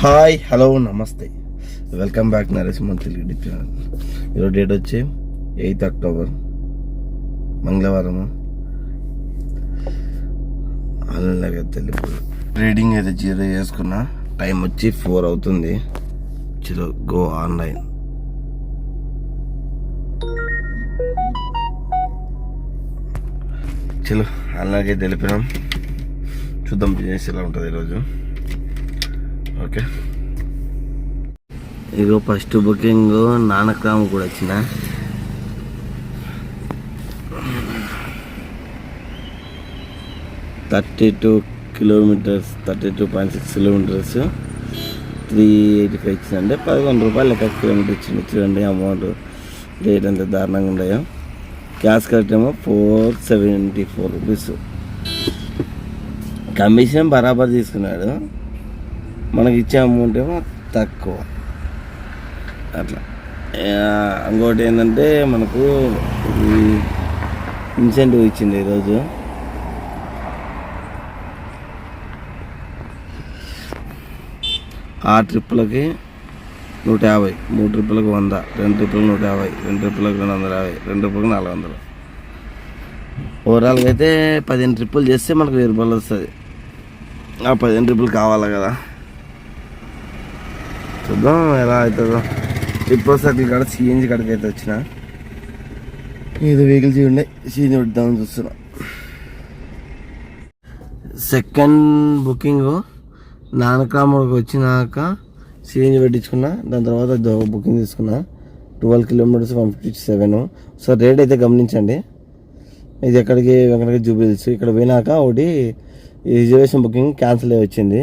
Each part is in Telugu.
హాయ్ హలో నమస్తే. Welcome back Narasimhan Telugu YouTube channel. ఈరోజు డేట్ వచ్చి ఎయిత్ అక్టోబర్ మంగళవారం అలాగే తెలుపు రీడింగ్ అయితే జీరో చేసుకున్నా. టైం వచ్చి ఫోర్ అవుతుంది. చలో గో ఆన్లైన్. చలో అలాగే తెలిపినాం చూద్దాం బిజినెస్ ఎలా ఉంటుంది ఈరోజు? ఓకే. ఇగో ఫస్ట్ బుకింగ్ నానక్రామ్ కూడా వచ్చిన thirty two kilometres thirty two point six kilometres three eighty five ఇచ్చిందంటే పదకొండు రూపాయలు లెక్క కిలోమీటర్ ఇచ్చింది. చూడండి అమౌంట్ రేట్ ఎంత దారుణంగా ఉన్నాయో. క్యాష్ కట్ ఏమో four seventy four rupees commission బరాబర్ తీసుకున్నాడు. మనకి ఇచ్చే అమౌంట్ ఏమో తక్కువ. అట్లా. ఇంకోటి ఏంటంటే మనకు ఇన్సెంటివ్ ఇచ్చింది ఈరోజు. ఆ ట్రిప్పులకి నూట యాభై మూడు ట్రిప్పులకు వంద రెండు ట్రిప్పులకు నూట యాభై రెండు ట్రిప్పులకు రెండు వందల యాభై రెండు ట్రిప్పులకు నాలుగు వందలు. ఓవరాల్గా అయితే పదిహేను ట్రిప్పులు చేస్తే మనకు వెయ్యి రూపాయలు వస్తుంది. ఆ పదిహేను ట్రిప్పులు కావాలి కదా? చూద్దాం ఎలా అవుతుందో. ట్రిప్ సర్కిల్ కాడ సిఎన్జి కాడికి అయితే వచ్చిన. ఏదో వెహికల్స్ ఉండే సిఎన్జి పెడదామని చూస్తున్నా. సెకండ్ బుకింగ్ నానక్రాముడికి వచ్చినాక సిఎన్జి పెట్టించుకున్నా దాని తర్వాత బుకింగ్ తీసుకున్నా. Twelve kilometres one fifty seven so rate అయితే గమనించండి. ఇది ఎక్కడికి వెంకటకి జూబిల్స్ ఇక్కడ పోయినాక ఒకటి రిజర్వేషన్ బుకింగ్ క్యాన్సిల్ అయ్యి వచ్చింది.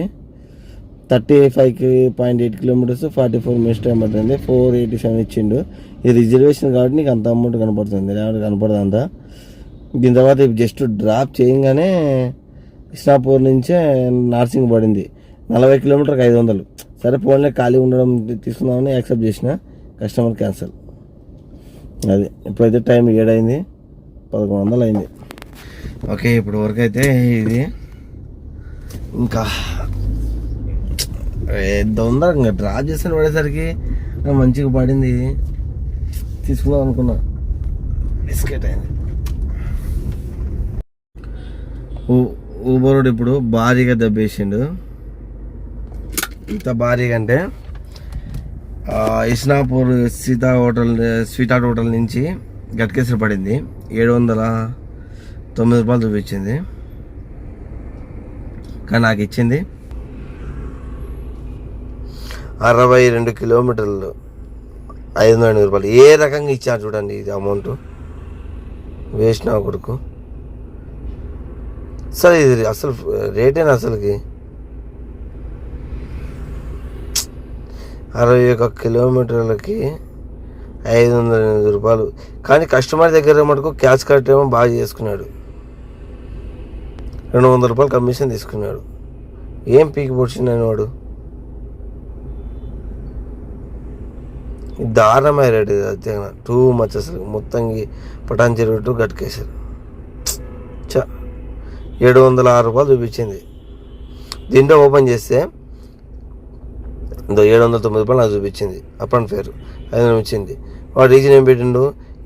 థర్టీ ఫైవ్కి point eight kilometres forty four minutes time పడుతుంది. ఫోర్ ఎయిటీ సెవెన్ ఇచ్చిండు. ఈ రిజర్వేషన్ కాబట్టి నీకు అంత అమౌంట్ కనపడుతుంది. లేకపోతే కనపడదు అంత. దీని తర్వాత జస్ట్ డ్రాప్ చేయగానే ఇస్నాపూర్ నుంచే నార్సింగ్ పడింది. నలభై కిలోమీటర్కి ఐదు వందలు. సరే ఫోన్లే ఖాళీ ఉండడం తీసుకుందామని యాక్సెప్ట్ చేసిన. Customer cancel. అది ఇప్పుడైతే టైం ఏడైంది. పదకొండు వందలు అయింది ఓకే ఇప్పుడు వరకు అయితే ఇది. ఇంకా తొందరగా డ్రా చేసుకుని పడేసరికి మంచిగా పడింది. తీసుకుందాం అనుకున్నా బిస్కెట్ అయింది. ఊబరోడ్ ఇప్పుడు భారీగా దెబ్బేసిండు. ఇంత భారీగా అంటే Isnapur Sita hotel sweet heart hotel నుంచి గట్కేసరి పడింది. ఏడు వందల తొమ్మిది రూపాయలు చూపించింది. కానీ నాకు ఇచ్చింది. అరవై రెండు కిలోమీటర్లు ఐదు వందల ఎనిమిది రూపాయలు. ఏ రకంగా ఇచ్చారు చూడండి ఇది అమౌంట్? వేస్ట్ నా కొడుకు. సరే ఇది అసలు రేటేనా అసలుకి? అరవై ఒక కిలోమీటర్లకి ఐదు వందల ఎనిమిది రూపాయలు. కానీ కస్టమర్ దగ్గర మటుకు క్యాష్ కట్ ఏమో బాగా చేసుకున్నాడు. రెండు వందల రూపాయలు కమిషన్ తీసుకున్నాడు. ఏం పీకి పొడిచిందని వాడు దారుణమైన రేట్ ఇది టూ మచ్ అసలు. మొత్తం పటాన్ చెరువు టు గట్కేశారు చ ఏడు వందల ఆరు రూపాయలు చూపించింది. దీంట్లో ఓపెన్ చేస్తే ఏడు వందల తొమ్మిది రూపాయలు నాకు చూపించింది. అప్ అండ్ ఫేర్ అది వందలు ఇచ్చింది. వాడు రీజన్ ఏం పెట్టిండు?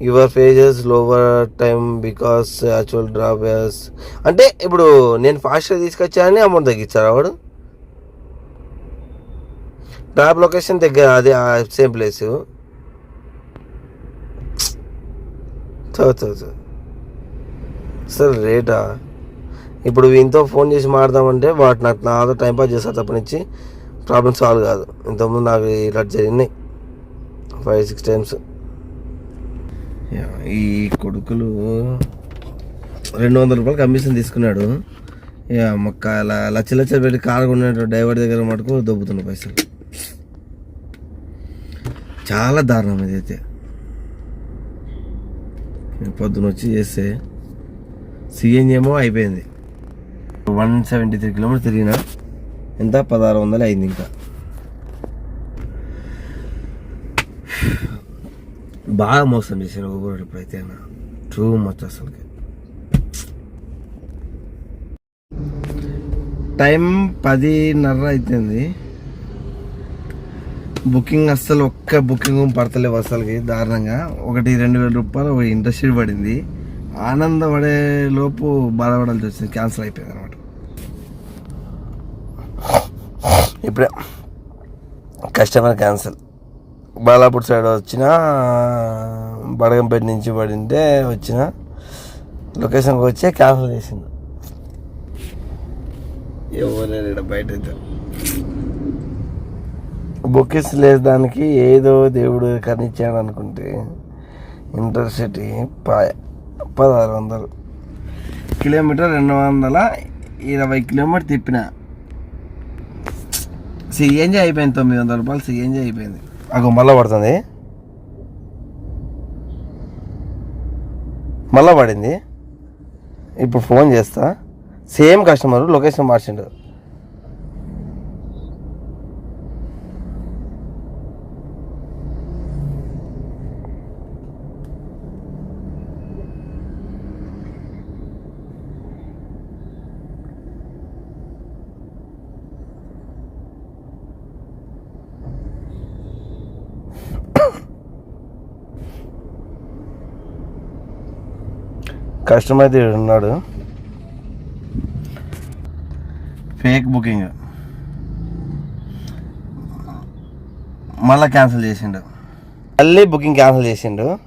Your phases lower time because actual drawbacks అంటే ఇప్పుడు నేను ఫాస్ట్గా తీసుకొచ్చానని అమౌంట్ తగ్గించారు వాడు? డ్రాప్ లొకేషన్ దగ్గర అదే సేమ్ ప్లేస్. చదువు చదువు సార్ రేటా? ఇప్పుడు ఇంతో ఫోన్ చేసి మాడదామంటే వాటి నాకు నాతో టైంపాస్ చేస్తారు చేస్తారు నుంచి ప్రాబ్లం సాల్వ్ కాదు. ఇంతకుముందు నాకు ఇలా జరిగినాయి. ఫైవ్ సిక్స్ టైమ్స్ ఈ కొడుకులు రెండు వందల రూపాయలు కమిషన్ తీసుకున్నాడు. ఇక మొక్క ల- లచ్చ లచ్చ పెట్టి కారు కొన్నాడు డ్రైవర్ దగ్గర మటుకు దొబ్బుతున్న పైసలు. చాలా దారుణం ఇదైతే. నేను పొద్దున వచ్చి చేస్తే సిఎన్జి ఏమో అయిపోయింది. వన్ సెవెంటీ త్రీ కిలోమీటర్ తిరిగిన ఎంత? పదహారు వందలు అయింది ఇంకా. బాగా మోసం చేశాను ఊబర్ ఇప్పుడైతే టూ మచ్ అసలుకి. టైం పదిన్నర అవుతుంది బుకింగ్ అస్సలు ఒక్క బుకింగ్ పడతలేవు అసలుకి దారుణంగా. ఒకటి రెండు వేల రూపాయలు ఒక ఇంట్రెస్ట్ పడింది. ఆనందపడే లోపు బాధపడాల్సి వచ్చింది. క్యాన్సిల్ అయిపోయింది అనమాట. ఇప్పుడే. Customer cancel. బాలాపూర్ సైడ్ వచ్చిన బడగంపేట నుంచి పడింటే వచ్చిన లొకేషన్కి వచ్చి క్యాన్సిల్ చేసింది. ఎవరు బయట అయితే. బుక్కిస్ లేదానికి ఏదో దేవుడు కనిచ్చాడు అనుకుంటే ఇంటర్సిటీ పదహారు వందలు. కిలోమీటర్ రెండు వందల ఇరవై కిలోమీటర్ తిప్పిన. సిఎన్జీ అయిపోయింది తొమ్మిది వందల రూపాయలు సిఎన్జీ అయిపోయింది. అగో మళ్ళా పడుతుంది? మళ్ళా పడింది? ఇప్పుడు ఫోన్ చేస్తా. సేమ్ కస్టమర్ లొకేషన్ మార్చిండు. కస్టమర్ అయితే ఈడ ఉన్నాడు. Fake booking. మళ్ళీ క్యాన్సిల్ చేసిండు. మళ్ళీ బుకింగ్ క్యాన్సిల్ చేసిండు.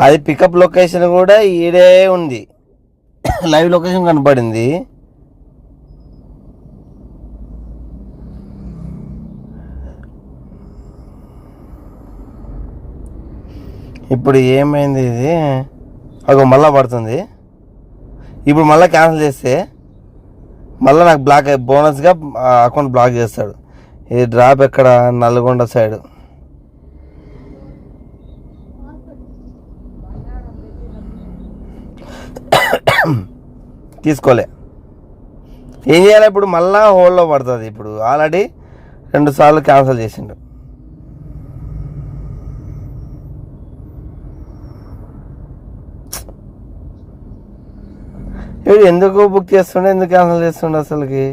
అది పికప్ లొకేషన్ కూడా ఈడే ఉంది. లైవ్ లొకేషన్ కనపడింది. ఇప్పుడు ఏమైంది ఇది? అగో మళ్ళా పడుతుంది. ఇప్పుడు మళ్ళీ క్యాన్సిల్ చేస్తే మళ్ళీ నాకు బ్లాక్ బోనస్గా అకౌంట్ బ్లాక్ చేస్తాడు. ఇది డ్రాప్ ఎక్కడ? నల్గొండ సైడ్ తీసుకోలే. ఏం చేయాలి ఇప్పుడు? మళ్ళీ హోల్డ్లో పడుతుంది ఇప్పుడు. ఆల్రెడీ రెండు సార్లు క్యాన్సిల్ చేసిండు. వీడు ఎందుకు బుక్ చేస్తుండే? ఎందుకు క్యాన్సిల్ చేస్తుండే అసలుకి?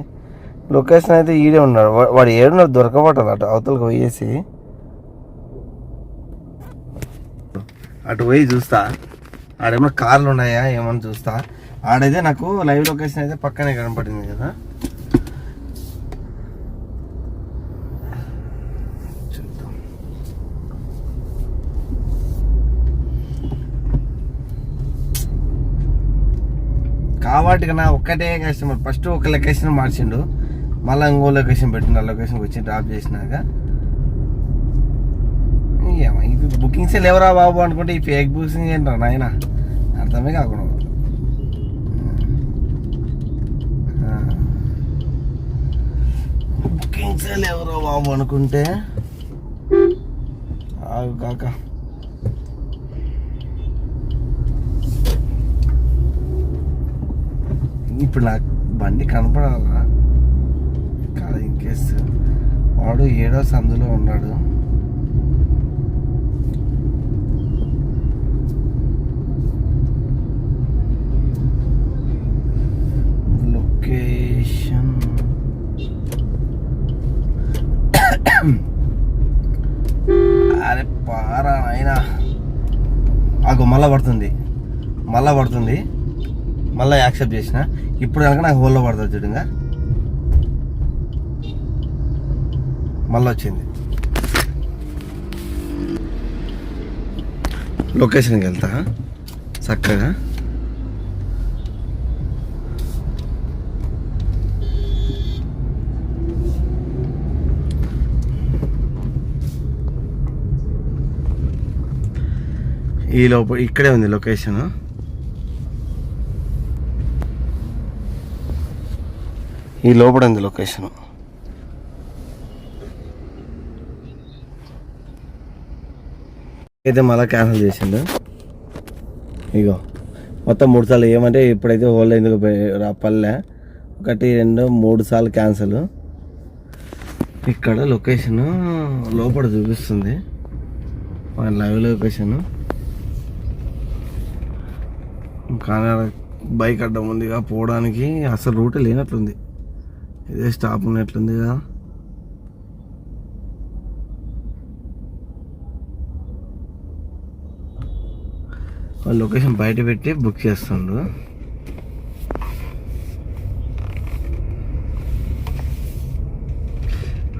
లొకేషన్ అయితే ఈడే ఉన్నాడు. వాడు ఏడున్నాడు దొరకబట్టాలి అటు అవతలకి పోయేసి. అటు పోయి చూస్తా. ఆడేమో కార్లు ఉన్నాయా? ఏమని చూస్తా. ఆడైతే నాకు లైవ్ లొకేషన్ అయితే పక్కనే కనపడింది కదా చూద్దాం వాటికి నా ఒక్కటే కస్టమర్ ఫస్ట్ ఒక లొకేషన్ మార్చిండు. మళ్ళీ ఇంకో లొకేషన్ పెట్టిండు. ఆ లొకేషన్కి వచ్చి డ్రాప్ చేసినాక. ఇది బుకింగ్స్ లేవరా బాబు అనుకుంటే ఈ ఫేక్ బుకింగ్ ఏంట్రా నాయన? అర్థమే కాకుండా పోతుంది. బుకింగ్స్ లేవరా బాబు అనుకుంటే? కాక. ఇప్పుడు నాకు బండి కనపడాలా? కాదు ఇన్కేస్ వాడు ఏడో సందులో ఉన్నాడు. లొకేషన్ అరే పారా అయినా ఆగు మళ్ళా పడుతుంది. మళ్ళా పడుతుంది. మళ్ళీ యాక్సెప్ట్ చేసిన. ఇప్పుడు కనుక నాకు హోల్లో పడుతుంది చూడంగా. మళ్ళీ వచ్చింది. లొకేషన్కి వెళ్తా. చక్కగా. ఈ లోపల ఇక్కడే ఉంది లొకేషన్. ఈ లోపల ఉంది లొకేషన్. అయితే మళ్ళీ క్యాన్సిల్ చేసిండు. ఇగో మొత్తం మూడు సార్లు ఏమంటే ఇప్పుడైతే హోల్ ఎందుకు పల్లె. ఒకటి రెండు మూడు సార్లు క్యాన్సిల్. ఇక్కడ లొకేషన్ లోపల చూపిస్తుంది. Live location. కానీ బైక్ అడ్డం ఉందిగా పోవడానికి అసలు రూట్ లేనట్లుంది. ఇదే స్టాప్ ఉన్నట్లుంది కదా? వాళ్ళు లొకేషన్ బయట పెట్టి బుక్ చేస్తుండ్రు.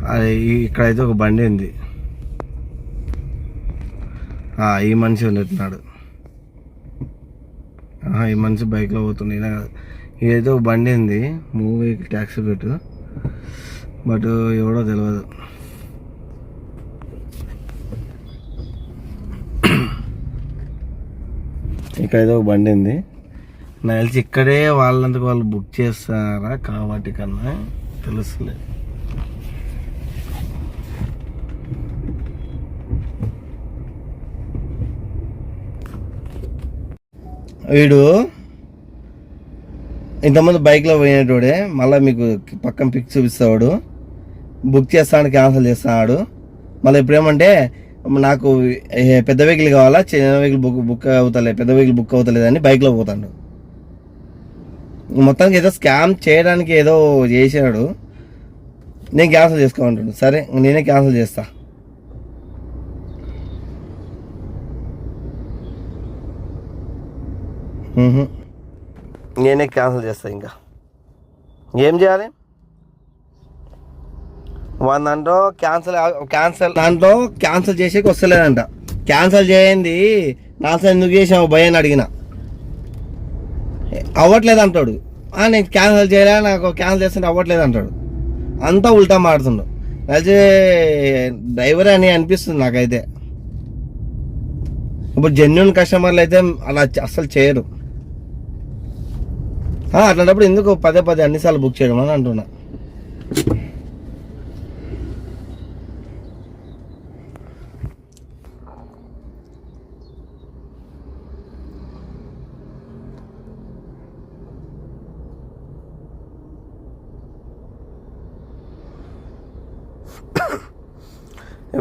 అది ఇక్కడైతే ఒక బండి ఉంది. ఈ మనిషి వెళ్ళినాడు ఈ మనిషి బైక్లో పోతుండే. ఏదో ఒక బండి ఉంది. మూవీ ట్యాక్సీ పెట్టు. బట్ ఎవడో తెలియదు ఇక్కడ ఒక బండి ఉంది. నాకు తెలిసి ఇక్కడే వాళ్ళందుకు వాళ్ళు బుక్ చేస్తారా కాబట్టి కన్నా తెలుసులేదు వీడు ఇంతకుముందు బైక్లో పోయినటోడే మళ్ళీ మీకు పక్కన పిక్ చూపిస్తాడు బుక్ చేస్తాను క్యాన్సిల్ చేస్తాడు మళ్ళీ ఇప్పుడు ఏమంటే నాకు పెద్ద వెహికల్ కావాలా చిన్న వెహికల్ బుక్ బుక్ అవుతలే పెద్ద వెహికల్ బుక్ అవుతలేదని బైక్లో పోతాడు. మొత్తానికి ఏదో స్కామ్ చేయడానికి ఏదో చేశాడు. నేను క్యాన్సిల్ చేసుకోమంటాడు. సరే నేనే క్యాన్సిల్ చేస్తా. మ్హూ. నేనే క్యాన్సిల్ చేస్తా ఇంకా. ఏం చేయాలి? వాళ్ళ దాంట్లో క్యాన్సిల్ క్యాన్సిల్ దాంట్లో క్యాన్సిల్ చేసేకి వస్తలేదంట క్యాన్సిల్ చేయండి. నాసలు ఎందుకు చేసావు? భయ అని అడిగిన. అవ్వట్లేదు అంటాడు. నేను క్యాన్సిల్ చేయలే నాకు క్యాన్సిల్ చేస్తుంటే అవ్వట్లేదు అంటాడు. అంతా ఉల్టా మాడుతుండు. అయితే డ్రైవర్ అని అనిపిస్తుంది నాకైతే. ఇప్పుడు జెన్యున్ కస్టమర్లు అయితే అలా అస్సలు చేయరు. అట్లాంటప్పుడు ఎందుకు పదే పదే అన్నిసార్లు బుక్ చేయడం అని అంటున్నా.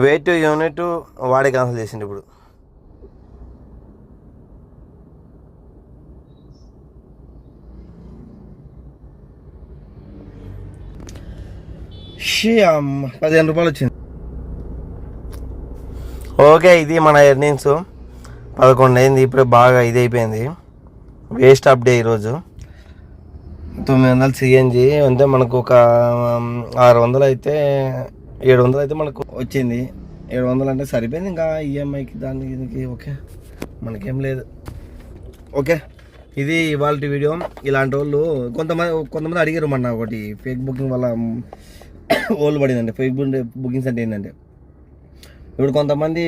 వెయిట్ యూనిట్ వాడే క్యాన్సిల్ చేసిండు ఇప్పుడు. షీ పదిహేను రూపాయలు వచ్చింది. ఓకే ఇది మన ఎర్నింగ్స్. పదకొండు అయింది ఇప్పుడే బాగా ఇది అయిపోయింది. వేస్ట్ అప్ డే ఈరోజు. తొమ్మిది వందలు సిఎన్జి అంటే మనకు ఒక ఆరు వందలు అయితే ఏడు వందలు అయితే మనకు వచ్చింది. ఏడు వందలు అంటే సరిపోయింది ఇంకా ఈఎంఐకి దానికి దీనికి ఓకే. మనకేం లేదు. ఓకే ఇది ఇవాళ వీడియో. ఇలాంటి వాళ్ళు కొంతమంది కొంతమంది అడిగారు మన ఒకటి ఫేక్ బుకింగ్ వల్ల ఓల్డ్ పడిందండి. ఫేక్ బుకింగ్స్ అంటే ఏంటంటే ఇప్పుడు కొంతమంది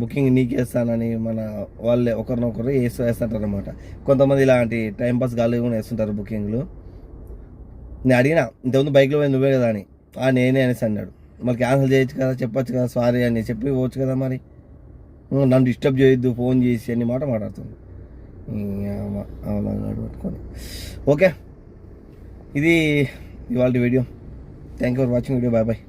బుకింగ్ నీకేస్తానని మన వాళ్ళే ఒకరినొకరు వేస్తూ వేస్తుంటారు అనమాట కొంతమంది ఇలాంటి టైంపాస్ గాలి కూడా వేస్తుంటారు బుకింగ్లు. నేను అడిగిన ఇంతకుముందు బైక్లో పోయి నువ్వే కదా అని. ఆ నేనే అనేసి అన్నాడు. మరి క్యాన్సిల్ చేయొచ్చు కదా చెప్పొచ్చు కదా సారీ అని చెప్పి పోవచ్చు కదా మరి. నన్ను డిస్టర్బ్ చేయొద్దు ఫోన్ చేసి అని మాట మాట్లాడుతుంది. అవునా పట్టుకొని ఓకే. ఇది ఇవాళ video. thank you for watching video. Bye bye